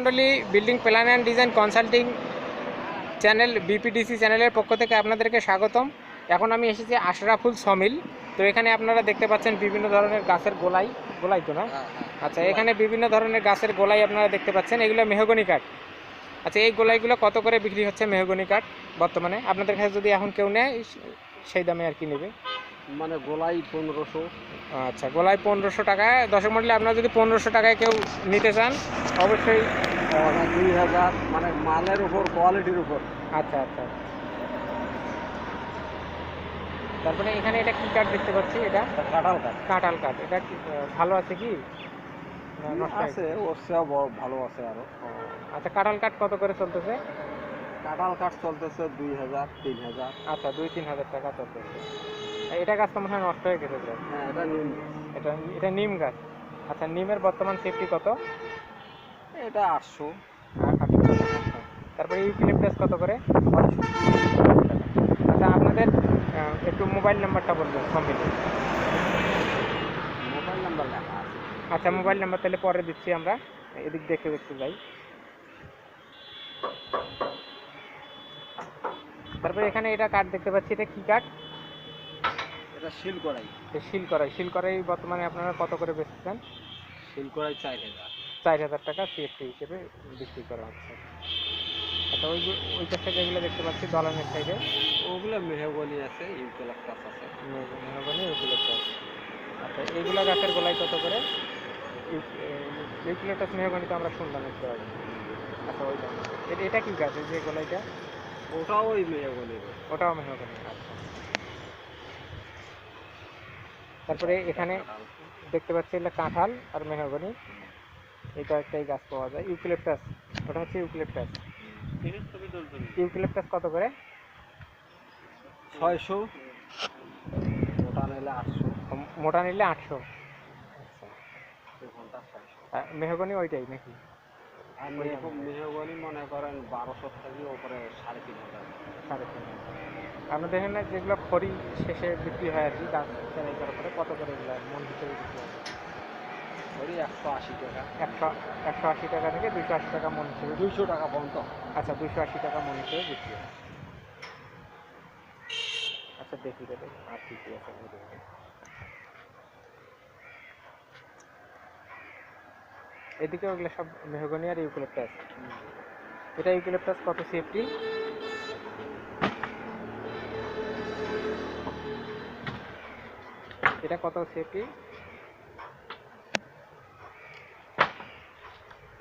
মণ্ডলী building plan and design consulting channel BPDC চ্যানেলের পক্ষ থেকে আপনাদেরকে স্বাগতম। এখন আমি এসেছি আশরাফুল সমিল। তো এখানে আপনারা দেখতে পাচ্ছেন বিভিন্ন ধরনের গাছের গোলাই। গোলাই তো না? আচ্ছা এখানে বিভিন্ন ধরনের গাছের গোলাই আপনারা দেখতে পাচ্ছেন। এগুলো মেহগনি কাঠ। আচ্ছা এই গোলাইগুলো কত করে বিক্রি হচ্ছে মেহগনি কাঠ বর্তমানে? আপনাদের কাছে যদি এখন কেউ নেয় সেই দামে আর কি নেবে? মানে গোলাই পনেরোশো। আচ্ছা গোলায় পনেরোশো টাকায়। দশক মডেলে আপনারা যদি পনেরোশো টাকায় কেউ নিতে চান অবশ্যই দুই হাজার মানে মালের উপর কোয়ালিটির উপর। আচ্ছা আচ্ছা। তারপরে এখানে এটা কি কাঠ দেখতে পাচ্ছি এটা? কাঁঠাল কাঠ কাঁঠাল কাঠ এটা ভালো আছে কি? আছে ওর চেয়েও ভালো আছে আরও। আচ্ছা কাঁঠাল কাঠ কত করে চলতেছে? কাঁঠাল কাঠ চলতেছে দুই হাজার তিন হাজার। আচ্ছা দুই তিন হাজার টাকা চলতেছে। এটা গাছ তো মনে হয় নষ্ট হয়ে গেছে। হ্যাঁ এটা এটা এটা নিম গাছ। আচ্ছা নিমের বর্তমান সেফটি কত? এটা আটশো। আচ্ছা। তারপরে ইউক্লিপটাস কত করে? আচ্ছা আপনাদের একটু মোবাইল নাম্বারটা বলবেন সম্মিলিত মোবাইল নাম্বার আচ্ছা মোবাইল নাম্বার তাহলে পরে দিচ্ছি আমরা। এদিক দেখে দেখতে যাই। তারপরে এখানে এটা কাঠ দেখতে পাচ্ছি এটা কি কাঠ? এটা শিল কড়াই। শিল করাই শিল করাই বর্তমানে আপনারা কত করে বেচতেছেন? শিল কড়াই চার হাজার। চার হাজার টাকা সিএফটি হিসেবে বিক্রি করা হচ্ছে। আচ্ছা ওই যে- ওই পাশে যেগুলো দেখতে পাচ্ছি দলানের সাইডে। ওগুলো মেহগনি আছে ইউক্যালাপটাস আছে। মেহগনি ওগুলো তো আছে। আচ্ছা এইগুলো গাছের গোলাই কত করে? ইউক্লিটাস মেহগনি তো আমরা শুনলাম একটু আগে। আচ্ছা ওই এটা এটা কি গাছ এই যে গোলাইটা? ওটাও ওই ওটাও আচ্ছা। তারপরে এখানে দেখতে পাচ্ছি এটা কাঁঠাল আর মেহগনি। এটা একটাই গাছ পাওয়া যায়। ইউক্লিপটাস ওটা হচ্ছে ইউক্লিপটাস ইউক্লিপটাস কত করে? ছয়শো। ওটা নিলে আটশো। মোটা নিলে আটশো। ঘণ্টা মেহগনি ওইটাই নাকি? আর মেহ- মেহগনি মনে করেন বারোশো থেকে ওপরে সাড়ে তিন হাজার। সাড়ে তিন হাজার। আমরা দেখেন না যেগুলো খড়ি শেষে বিক্রি হয় আর কি গাছ সেলাই করার পরে কত করে এগুলো মন হিসেবে বিক্রি হয়? ওই একশো আশি টাকা। একশো একশো আশি টাকা থেকে দুশো আশি টাকা মন হিসেবে দুইশো টাকা পর্যন্ত। আচ্ছা দুশো আশি টাকা মন হিসেবে বিক্রি হয়। আচ্ছা দেখি দেখি। আর কি কি আছে? এদিকে ওগুলো সব মেহগনি আর ইউক্লিপটাস এটা ইউক্লিপটাস কত সেফটি এটা কত সেফটি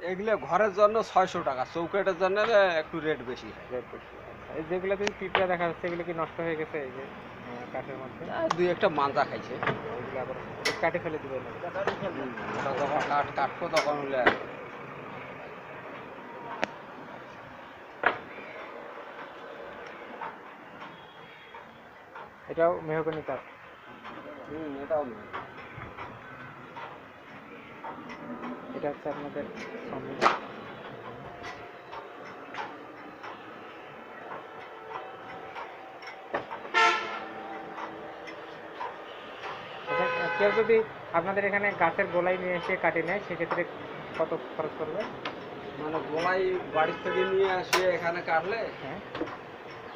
এগুলো ঘরের জন্য ছয়শো টাকা চৌকাটের জন্য একটু রেট বেশি। রেট বেশি আচ্ছা। যেগুলো তুমি পিঁপড়া দেখা যাচ্ছে এগুলো কি নষ্ট হয়ে গেছে? এই যে কাঠের মধ্যে? দুই একটা মাঞ্জা খাইছে। কাটে ফেলে দিবে যখন কাঠ কাটবো তখন এটাও মেহগনি কাঠ হুম এটাও এটা হচ্ছে আপনাদের সম্মিলন। আচ্ছা, কেউ যদি আপনাদের এখানে গাছের গোলাই নিয়ে এসে কাটে নেয় সেক্ষেত্রে কত খরচ করবে মানে গোলাই বাড়ির থেকে নিয়ে আসে এখানে কাটলে? হ্যাঁ।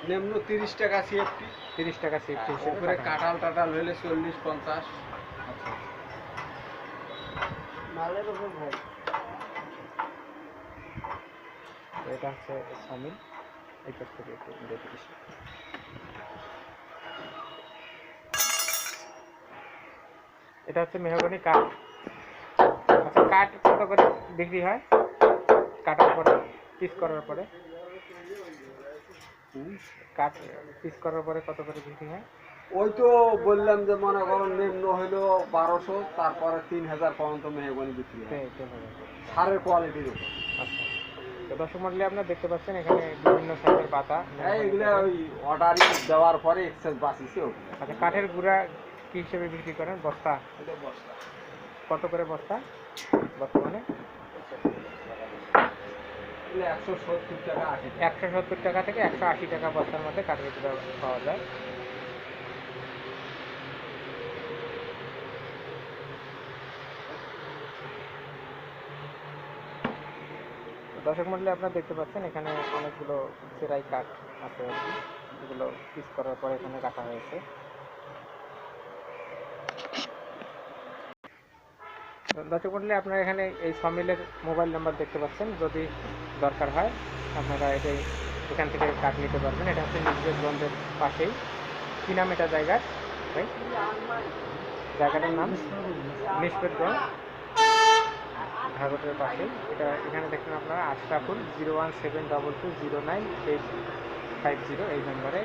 নিম্ন তিরিশ টাকা সিএফটি তিরিশ টাকা হিসেবে উপরে কাটা। কাঁঠাল টাটাল হলে চল্লিশ পঞ্চাশ। আচ্ছা। মালের উপর ভাই এটা হচ্ছে সামিল এই থেকে একটু দেখে এটা হচ্ছে মেহগনি কাঠ। আচ্ছা কাঠ কত করে বিক্রি হয়? কাটার পরে পিস করার পরে। কাঠ পিস করার পরে কত করে বিক্রি হয়? ওই তো বললাম যে মনে করুন নিম্ন হইল বারোশো তারপরে তিন হাজার পর্যন্ত মেহগনি বিক্রি হয়। সারের কোয়ালিটির উপর। আচ্ছা। তো দর্শক মন্ডলী আপনারা দেখতে পাচ্ছেন এখানে বিভিন্ন সাইজের পাতা। এগুলো ওই অর্ডার দেওয়ার পরে আচ্ছা কাঠের গুঁড়া কি হিসেবে বিক্রি করেন? বস্তা? বস্তা। কত করে বস্তা বর্তমানে? একশো সত্তর টাকা থেকে একশো আশি টাকা বস্তার মধ্যে কাঠের পাওয়া যায়। দর্শক মন্ডলী আপনারা দেখতে পাচ্ছেন এখানে অনেকগুলো সেরাই কাঠ আছে আর কি। এগুলো পিস করার পরে এখানে রাখা হয়েছে। দর্শক মন্ডলী, আপনারা এখানে এই সমিলের মোবাইল নাম্বার দেখতে পাচ্ছেন। যদি দরকার হয়, আপনারা এটাই এখান থেকে কাঠ নিতে পারবেন। এটা হচ্ছে নিজের নির্দেশগঞ্জের পাশেই। কি নাম এটা জায়গার? জায়গাটার নাম? নিষ্পেটগঞ্জ ভাগতের পাশেই। এটা এখানে দেখবেন আপনারা, Ashraful zero one seven double two zero nine eight five zero এই নম্বরে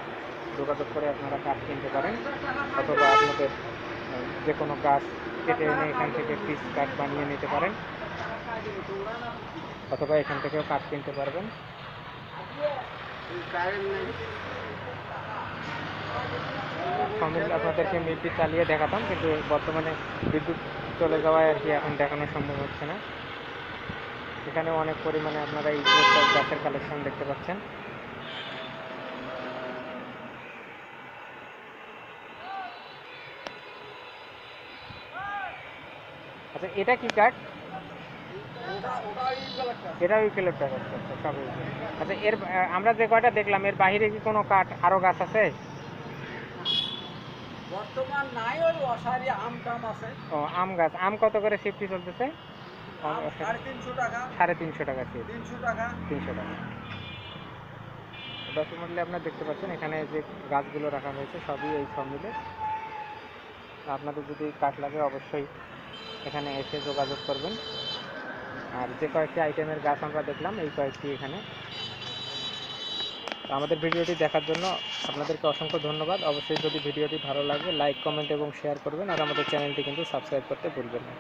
যোগাযোগ করে আপনারা কাঠ কিনতে পারেন। অথবা আপনাদের যে কোনো গাছ কেটে এনে এখান থেকে পিস কাঠ বানিয়ে নিতে পারেন। অথবা এখান থেকেও কাঠ কিনতে পারবেন। আপনাদেরকে মিলটি চালিয়ে দেখাতাম, কিন্তু বর্তমানে বিদ্যুৎ চলে যাওয়ায় আর কি এখন দেখানো সম্ভব হচ্ছে না। এখানে অনেক পরিমাণে আপনারা এই গাছের কালেকশন দেখতে পাচ্ছেন। আচ্ছা এটা কি কাঠ এটা ইউক্যালিপটাস আচ্ছা আচ্ছা সব eucalyptus। আচ্ছা এর আমরা যে কয়টা দেখলাম এর বাইরে কি কোনো কাঠ আরও গাছ আছে? বর্তমান নাই ওই অসারি আম টাম আছে। ও আম গাছ। আম কত করে চলতেছে? সাড়ে তিনশো টাকা। তিনশো টাকা তিনশো আপনারা দেখতে পাচ্ছেন এখানে যে গাছগুলো রাখা হয়েছে সবই এই সব মিলে। আপনাদের যদি কাঠ লাগে অবশ্যই এখানে এসে যোগাযোগ করবেন। আর যে কয়েকটি আইটেমের গাছ আমরা দেখলাম, এই কয়েকটি এখানে। আমাদের ভিডিওটি দেখার জন্য আপনাদেরকে অসংখ্য ধন্যবাদ। অবশ্যই যদি ভিডিওটি ভালো লাগে লাইক কমেন্ট এবং শেয়ার করবেন। আর আমাদের চ্যানেলটি কিন্তু সাবস্ক্রাইব করতে ভুলবেন না।